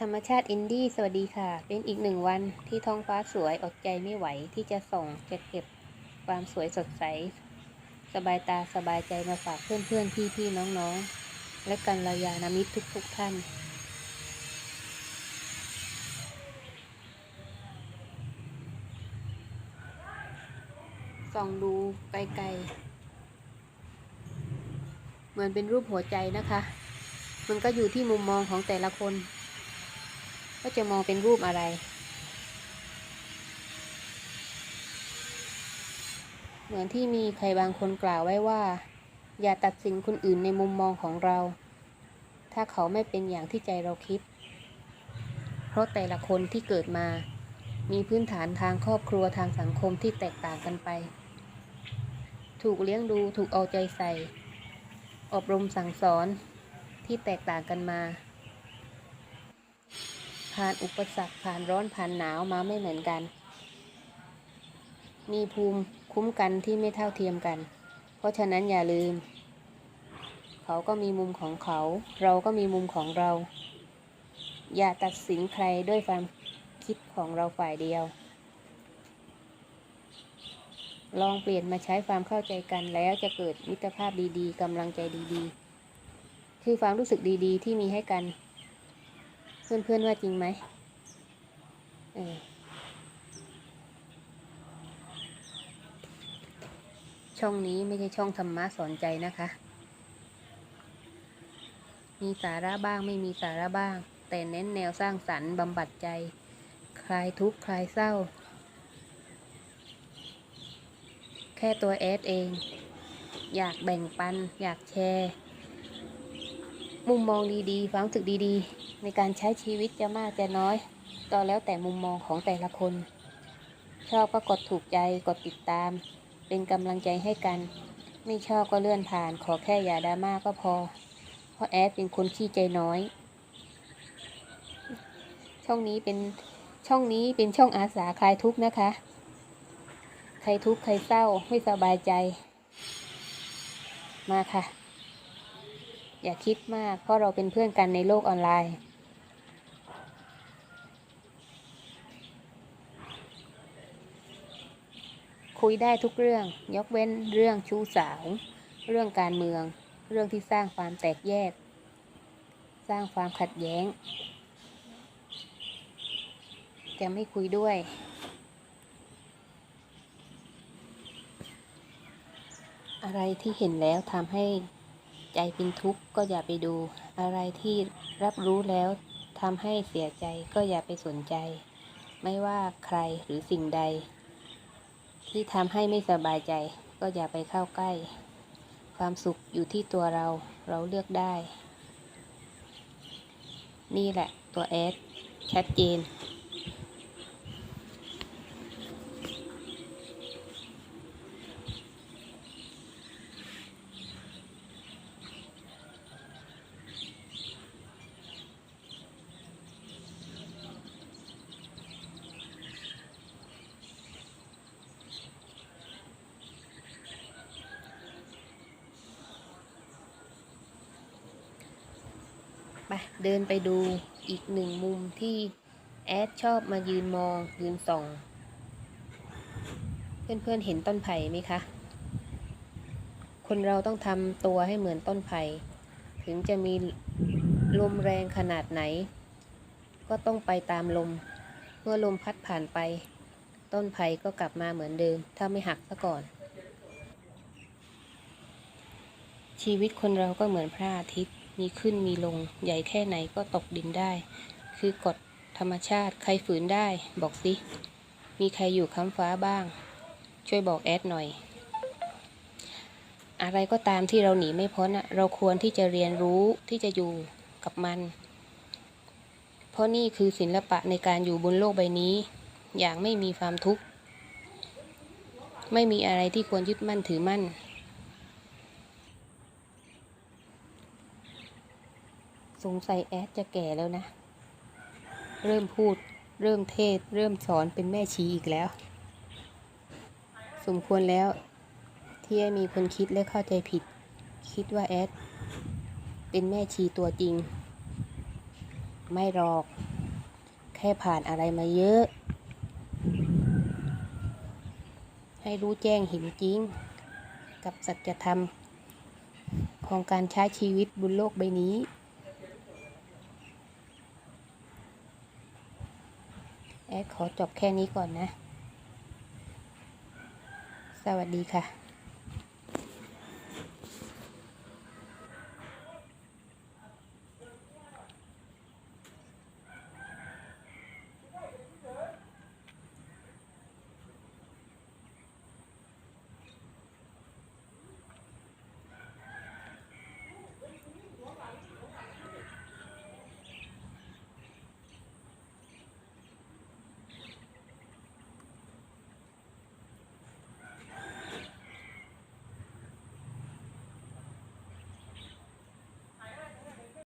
ธรรมชาติอินดี้สวัสดีค่ะ เป็นอีกหนึ่งวันที่ท้องฟ้าสวยอดใจไม่ไหวที่จะส่องจะเก็บความสวยสดใส สบายตาสบายใจมาฝากเพื่อนเพื่อนพี่พี่น้องน้องและกันรยานามิตรทุกทุกท่าน ส่องดูไกลๆ เหมือนเป็นรูปหัวใจนะคะ มันก็อยู่ที่มุมมองของแต่ละคน ว่าจะมองเป็นรูปอะไร เหมือนที่มีใครบางคนกล่าวไว้ว่า อย่าตัดสินคนอื่นในมุมมองของเรา ถ้าเขาไม่เป็นอย่างที่ใจเราคิด เพราะแต่ละคนที่เกิดมา มีพื้นฐานทางครอบครัวทางสังคมที่แตกต่างกันไป ถูกเลี้ยงดูถูกเอาใจใส่ อบรมสั่งสอนที่แตกต่างกันมา ผ่านอุปสรรคผ่านร้อนผ่านหนาวมาไม่เหมือนกัน มีภูมิคุ้มกันที่ไม่เท่าเทียมกัน เพราะฉะนั้นอย่าลืม เขาก็มีมุมของเขา เราก็มีมุมของเรา อย่าตัดสินใครด้วยความคิดของเราฝ่ายเดียว ลองเปลี่ยนมาใช้ความเข้าใจกันแล้วจะเกิดมิตรภาพดีๆกำลังใจดีๆ คือความรู้สึกดีๆ ที่มีให้กัน เพื่อนๆว่าจริงไหมเออช่องนี้ไม่ใช่ช่องธรรมะสอนใจนะคะ มีสาระบ้างไม่มีสาระบ้าง แต่เน้นแนวสร้างสรรค์บำบัดใจ คลายทุกข์คลายเศร้า แค่ตัวแอดเอง อยากแบ่งปัน อยากแชร์ มุมมองดีๆ ความรู้สึกดีๆ ในการใช้ชีวิตจะมากจะน้อย ก็แล้วแต่มุมมองของแต่ละคน ชอบก็กดถูกใจกดติดตาม เป็นกำลังใจให้กัน ไม่ชอบก็เลื่อนผ่าน ขอแค่อย่าดราม่าก็พอ เพราะแอดเป็นคนขี้ใจน้อย ช่องนี้เป็นช่องนี้เป็นช่องอาสาคลายทุกข์นะคะ ใครทุกข์ใครเศร้าไม่สบายใจ มาค่ะ อย่าคิดมากเพราะเราเป็นเพื่อนกันในโลกออนไลน์ คุยได้ทุกเรื่อง ยกเว้นเรื่องชู้สาว เรื่องการเมือง เรื่องที่สร้างความแตกแยก สร้างความขัดแย้ง จะไม่คุยด้วย อะไรที่เห็นแล้วทำให้ใจเป็นทุกข์ก็อย่าไปดู อะไรที่รับรู้แล้วทำให้เสียใจก็อย่าไปสนใจ ไม่ว่าใครหรือสิ่งใด ที่ทำให้ไม่สบายใจ ก็อย่าไปเข้าใกล้ ความสุขอยู่ที่ตัวเราเราเลือกได้ นี่แหละตัวแอดชัดเจน ไปเดินไปดูอีกหนึ่งมุมที่แอดชอบมายืนมองยืนส่อง เพื่อนๆเห็นต้นไผ่ไหมคะ คนเราต้องทำตัวให้เหมือนต้นไผ่ถึงจะมีลมแรงขนาดไหน ก็ต้องไปตามลม เมื่อลมพัดผ่านไป ต้นไผ่ก็กลับมาเหมือนเดิม ถ้าไม่หักซะก่อน ชีวิตคนเราก็เหมือนพระอาทิตย์ มีขึ้นมีลง ใหญ่แค่ไหนก็ตกดินได้ คือกฎธรรมชาติใครฝืนได้ บอกสิ มีใครอยู่ค้ำฟ้าบ้าง ช่วยบอกแอดหน่อย อะไรก็ตามที่เราหนีไม่พ้นอะเราควรที่จะเรียนรู้ที่จะอยู่กับมัน เพราะนี่คือศิลปะในการอยู่บนโลกใบนี้ อย่างไม่มีความทุกข์ ไม่มีอะไรที่ควรยึดมั่นถือมั่น สงสัยแอดจะแก่แล้วนะ เริ่มพูด เริ่มเทศ เริ่มสอนเป็นแม่ชีอีกแล้ว สมควรแล้ว ที่มีคนคิดและเข้าใจผิด คิดว่าแอด เป็นแม่ชีตัวจริง ไม่หรอก แค่ผ่านอะไรมาเยอะ ให้รู้แจ้งเห็นจริง กับสัจธรรมของการใช้ชีวิตบนโลกใบนี้ แอดขอจบแค่นี้ก่อนนะ สวัสดีค่ะ